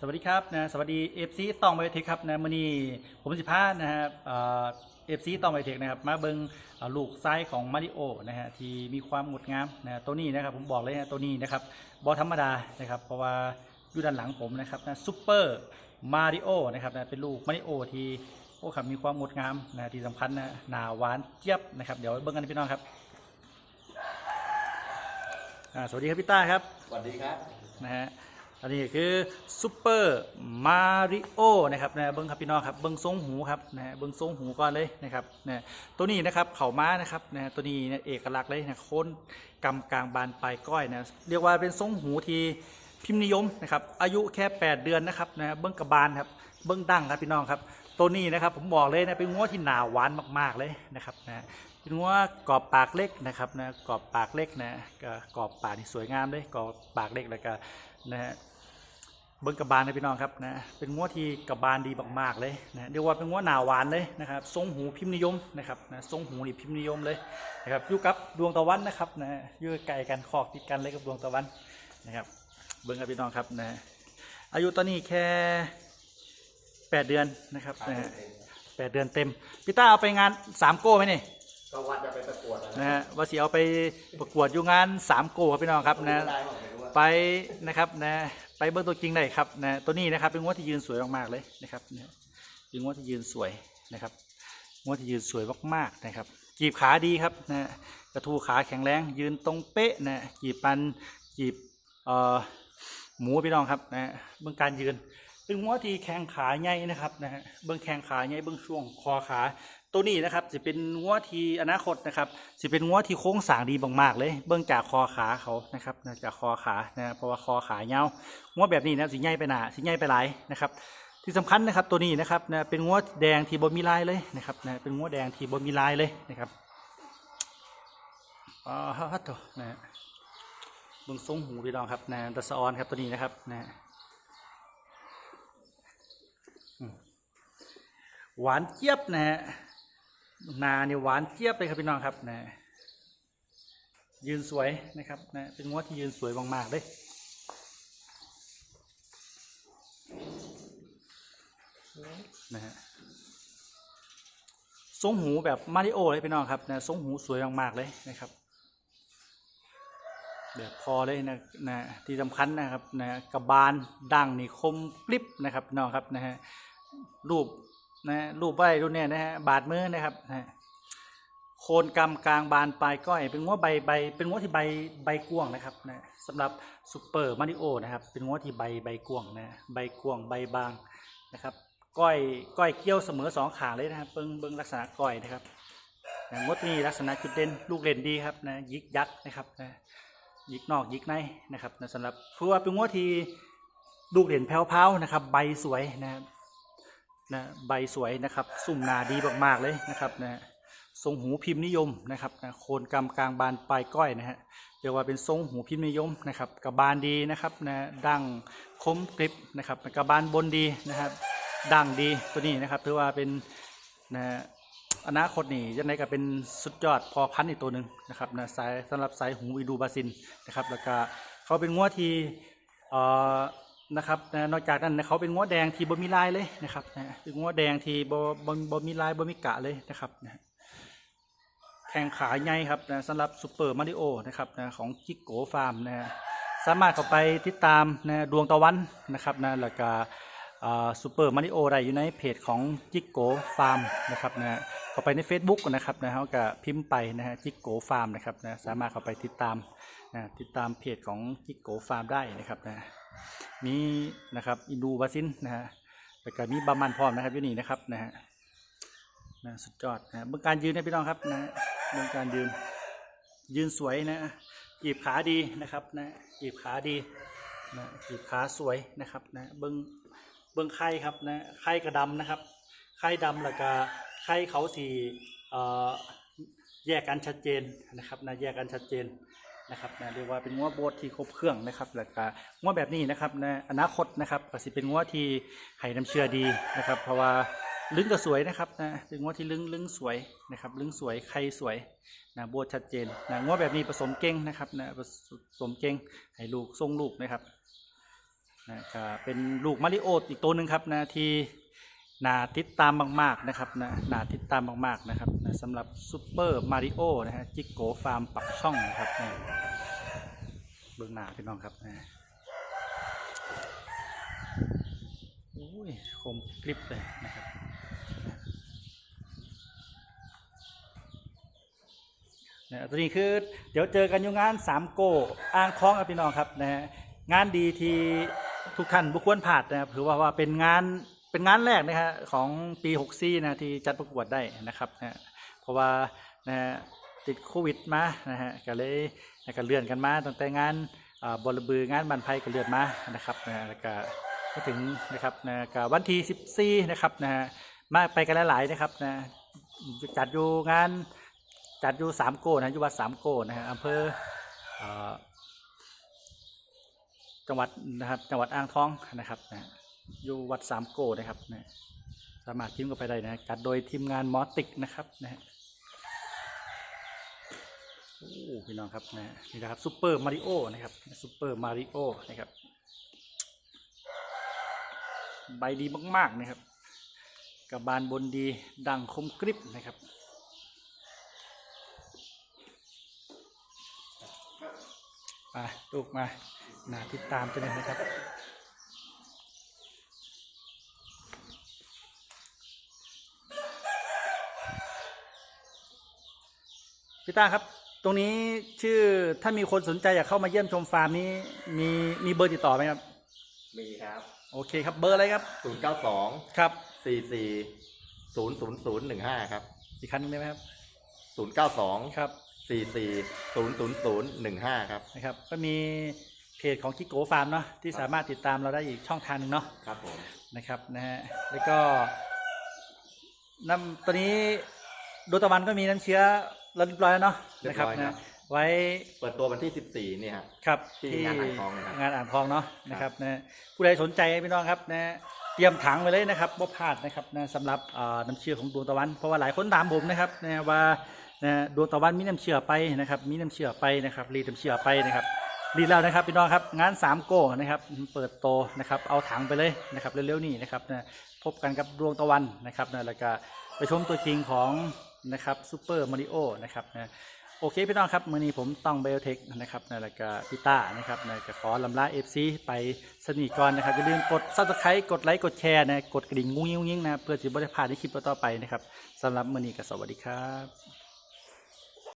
สวัสดีครับนะสวัสดีเอฟซีตองไบโอเทคครับนะมื่อนี้ผมสิพานะครับเอฟซีตองไบโอเทคนะครับมาเบิงเอ่อลูกไซส์ของมาริโอนะฮะที่มีความงดงามนะตัวนี้นะครับผมบอกเลยนะตัวนี้นะครับบอธรรมดานะครับเพราะว่าอยู่ด้านหลังผมนะครับนะซูเปอร์มาริโอนะครับนะเป็นลูกมาริโอที่โอ้ครับมีความงดงามนะที่สำคัญนะหนาหวานเจี๊ยบนะครับเดี๋ยวเบิ้งกันพี่น้องครับอ่าสวัสดีครับพี่ต้าครับสวัสดีครับนะฮะ อันนี้คือซูเปอร์มาริโอนะครับนะเบิ้งครับพี่น้องครับเบิ้งทรงหูครับนะเบิ้งทรงหูก่อนเลยนะครับนะตัวนี้นะครับเข่าม้านะครับนะตัวนี้เนี่ยเอกลักษณ์เลยนะโค้นกำกลางบานปลายก้อยนะเรียกว่าเป็นทรงหูที่พิมพ์นิยมนะครับอายุแค่ 8 เดือนนะครับนะเบิ้งกระบาลครับเบิ้งดั้งครับพี่น้องครับตัวนี้นะครับผมบอกเลยนะเป็นงัวที่หนาหวานมากๆเลยนะครับนะเป็นงัวกรอบปากเล็กนะครับนะกรอบปากเล็กนะก็กรอบปากที่สวยงามเลยกรอบปากเล็กแล้วก็ นะฮะเบิ้งกระบาลนะพี่น้องครับนะเป็นงวดที่กระบาลดีมากๆเลยนะเรียกว่าเป็นงวดหนาหวานเลยนะครับทรงหูพิมพ์นิยมนะครับนะทรงหูนี่พิมพ์นิยมเลยนะครับอยู่กับดวงตะวันนะครับนะอยู่ไกลกันคอกติดกันเลยกับดวงตะวันนะครับเบิ้งครับพี่น้องครับนะอายุตอนนี้แค่แปดเดือนนะครับนะฮะแปดเดือนเต็มพี่ต้าเอาไปงานสามโก้ไหมนี่ก็วัดจะไปประกวดนะนะฮะว่าสิเอาไปประกวดอยู่งานสามโก้ครับพี่น้องครับนะ ไปนะครับนะไปเบิ้งตัวจริงได้ครับนะตัวนี้นะครับเป็นงวดที่ยืนสวยมากๆเลยนะครับนะเป็นงวดที่ยืนสวยนะครับงวดที่ยืนสวยมากๆนะครับกีบขาดีครับนะกระทูขาแข็งแรง ยืนตรงเป๊ะนะกีบปันกีบเอ่อหมูพี่น้องครับนะเบื้องการยืน เป็นงวที่แข้งขาใหญ่นะครับนะฮะเบื้องแข้งขาใหญ่เบื้องช่วงคอขาตัวนี้นะครับจะเป็นงวทีอนาคตนะครับจะเป็นงวทีโค้งสางดีมากๆเลย เบื้องจากคอขาเขานะครับจากคอขานะเพราะว่าคอขาเงางวแบบนี้นะสิใหญ่ไปหนาสิใหญ่ไปหลายนะครับ ที่สำคัญนะครับตัวนี้นะครับนะเป็นงวแดงที่บ่มีลายเลยนะครับนะเป็นงวแดงที่บ่มีลายเลยนะครับอ๋อฮัตโตนะฮะเบื้องทรงหูพี่น้องครับนะตะสออนครับตัวนี้นะครับนะ หวานเจี๊ยบนะฮะนาเนี่ยหวานเจี๊ยบเลยครับพี่น้องครับนะยืนสวยนะครับนะเป็นงวดที่ยืนสวยมากๆเลยนะฮะทรงหูแบบมาริโอเลยพี่น้องครับนะทรงหูสวยมากๆเลยนะครับ แบบพอเลยนะนะที่สำคัญนะครับนะกระบาลดังนี่คมกริบนะครับพี่น้องครับนะฮะรูป นะรูปใบรูปเนี่ยนะฮะบาดมือนะครับนะโคนกำกลางบานปลายก้อย เป็นงวใบใบเป็นงวที่ใบใบกวงนะครับนะสำหรับซูเปอร์มาริโอนะครับ เป็นงวที่ใบใบกวงนะใบกวงใบบางนะครับ ก้อยก้อยเกี้ยวเสมอสองขาเลยนะครับเบิ้งเบิ้งลักษณะก้อยนะครับนะงวดนี้ลักษณะจุดเด่นลูกเล่นดีครับนะยิกยักษ์นะครับนะยิกนอกยิกในนะครับนะสำหรับเพราะว่าเป็นงวดที่ลูกเด่นแพ้วๆนะครับ ใบสวยนะครับ นะใบสวยนะครับสุ่มนาดีมากๆเลยนะครับนะทรงหูพิมพ์นิยมนะครับนะโคนกำกลางบานปลายก้อยนะฮะเรียกว่าเป็นทรงหูพิมพ์นิยมนะครับกระบาลดีนะครับนะดังคมกริบนะครับกระบาลบนดีนะครับดังดีตัวนี้นะครับถือว่าเป็นนะอนาคตนี่ยังไงก็เป็นสุดยอดพอพันธุ์อีกตัวหนึ่งนะครับนะสายสำหรับสายหูอีดูบาซินนะครับแล้วก็เขาเป็นงวที่เอ่อ นะครับนะนอกจากนั้นนะเขาเป็นงวแดงทีบ่มีลายเลยนะครับนะเป็นงวแดงทีบ่บ่บ่มีลายบ่มีกะเลยนะครับนะแข่งขาใหญ่ครับนะสำหรับซูเปอร์มาริโอนะครับนะของจิกโกฟาร์มนะฮะสามารถเข้าไปติดตามนะดวงตะวันนะครับนะแล้วก็ซูเปอร์มาริโอได้อยู่ในเพจของจิกโกฟาร์มนะครับนะเข้าไปใน Facebook นะครับนะเขาก็พิมพ์ไปนะฮะจิกโกฟาร์มนะครับนะสามารถเข้าไปติดตามนะติดตามเพจของจิกโกฟาร์มได้นะครับนะ มีนะครับอินดูบาซินนะฮะแล้วก็มีบามันพร้อมนะครับอยู่นี่นะครับนะฮะนะสุดยอดนะเบื้องการยืนนะพี่น้องครับนะเบื้องการยืนยืนสวยนะกีบขาดีนะครับนะกีบขาดีนะกีบขาสวยนะครับนะเบื้องเบื้องไข่ครับนะไข่กระดำนะครับไข่ดำแล้วก็ไข่เขาสีเอ่อแยกกันชัดเจนนะครับนะแยกกันชัดเจน นะครับนะเรียกว่าเป็นงัวโบดที่ครบเครื่องนะครับแล้วก็งัวแบบนี้นะครับในอนาคตนะครับก็สิเป็นงัวที่ให้น้ำเชื่อดีนะครับ เพราะว่าลึงก็สวยนะครับนะเป็นงัวที่ลึงลึงสวยนะครับลึงสวยไข่สวยนะโบดชัดเจนนะงัวแบบนี้ผสมเก่งนะครับนะผสมเก่งให้ลูกทรงลูกนะครับนะก็เป็นลูกมาริโออีกตัวหนึ่งครับนะที่ น่าติดตามมาก ๆ นะครับนะน่าติดตามมาก ๆ นะครับนะสำหรับซูเปอร์มาริโอนะฮะจิกโกฟาร์มปักช่องนะครับนะเบื้องหน้าพี่น้องครับนะโอ้ยคมกริบเลยนะครับนะตัวนี้คือเดี๋ยวเจอกันอยู่งานสามโกอ่างคล้องครับพี่น้องครับนะฮะงานดีที่ทุกท่านบุควรผ่านนะครับถือว่าว่าเป็นงาน เป็นงานแรกนะฮะของปี6ซีนะที่จัดประกวดได้นะครับนะเพราะว่านะติดโควิดมานะฮะก็เลยนะก็เลื่อนกันมาตั้งแต่งานบอลบืองานบันไพก็เลื่อนมานะครับนะแล้วก็มาถึงนะครับนะก็วันที่14นะครับนะฮะมาไปกันหลายๆนะครับนะจัดอยู่งานจัดอยู่สามโกนะอยู่วัดสามโกนะฮะอำเภอเอ่อจังหวัดนะครับจังหวัดอ่างทองนะครับนะ อยู่วัดสามโกนะครับนะสามารถพิมพ์กันไปได้นะจัดโดยทีมงานมอติกนะครับนะฮะโอ้พี่น้องครับนะนี่นะครับซูเปอร์มาริโอนะครับซูเปอร์มาริโอนะครับ ใบดีมากๆนะครับกับบานบนดีดังคมกริบนะครับมาลูกมาหนาติดตามตัวนี้นะครับ พี่ตาครับ ตรงนี้ชื่อถ้ามีคนสนใจอยากเข้ามาเยี่ยมชมฟาร์มนี้ มีมีเบอร์ติดต่อไหมครับ มีครับ โอเคครับเบอร์อะไรครับศูนย์เก้าสองครับสี่สี่ศูนย์ศูนย์ศูนย์หนึ่งห้าครับอีกครั้งหนึงได้ไหมครับศูนย์เก้าสองครับสี่สี่ศูนย์ศูนย์ศูนย์หนึ่งห้าครับ นะครับ ก็มีเพจของกิโกฟาร์มเนาะที่สามารถติดตามเราได้อีกช่องทางหนึ่งเนาะ ครับผม นะครับนะฮะแล้วก็น้ำตัวนี้ดวงตะวันก็มีน้ำเชื้อ เราเรียบร้อยแล้วเนาะนะครับ นะไว้เปิดตัววันที่สิบสี่นี่ฮะ ครับที่งานอ่างทองนะครับ งานอ่างทองเนาะนะครับนะผู้ใดสนใจพี่น้องครับนะเตรียมถังไปเลยนะครับบ่พลาดนะครับนะสำหรับอ่าน้ำเชื่อของดวงตะวัน เพราะว่าหลายคนถามผมนะครับนะว่านะดวงตะวันมีน้ำเชื่อไปนะครับ มีน้ำเชื่อไปนะครับรีดน้ำเชื่อไปนะครับรีดแล้วนะครับพี่น้องครับงาน3โกนะครับเปิดโตนะครับเอาถังไปเลยนะครับเร็วๆนี้นะครับนะพบกันกับดวงตะวันนะครับนะแล้วก็ไปชมตัวจริงของ นะครับซูเปอร์มาริโอนะครับนะโอเคพี่น้องครับมือนี้ผมต้องไบโอเทคนะครับนะแล้วก็พี่ต้านะครับนะก็ขอลำลาเอฟซีไปสนิทก่อนนะครับอย่าลืมกดซับสไครต์กดไลค์กดแชร์นะกดกระดิ่งงุ้งยิ้งนะเพื่อจะไม่ได้พลาดในคลิปต่อไปนะครับสำหรับมือนี้ก็สวัสดีครับ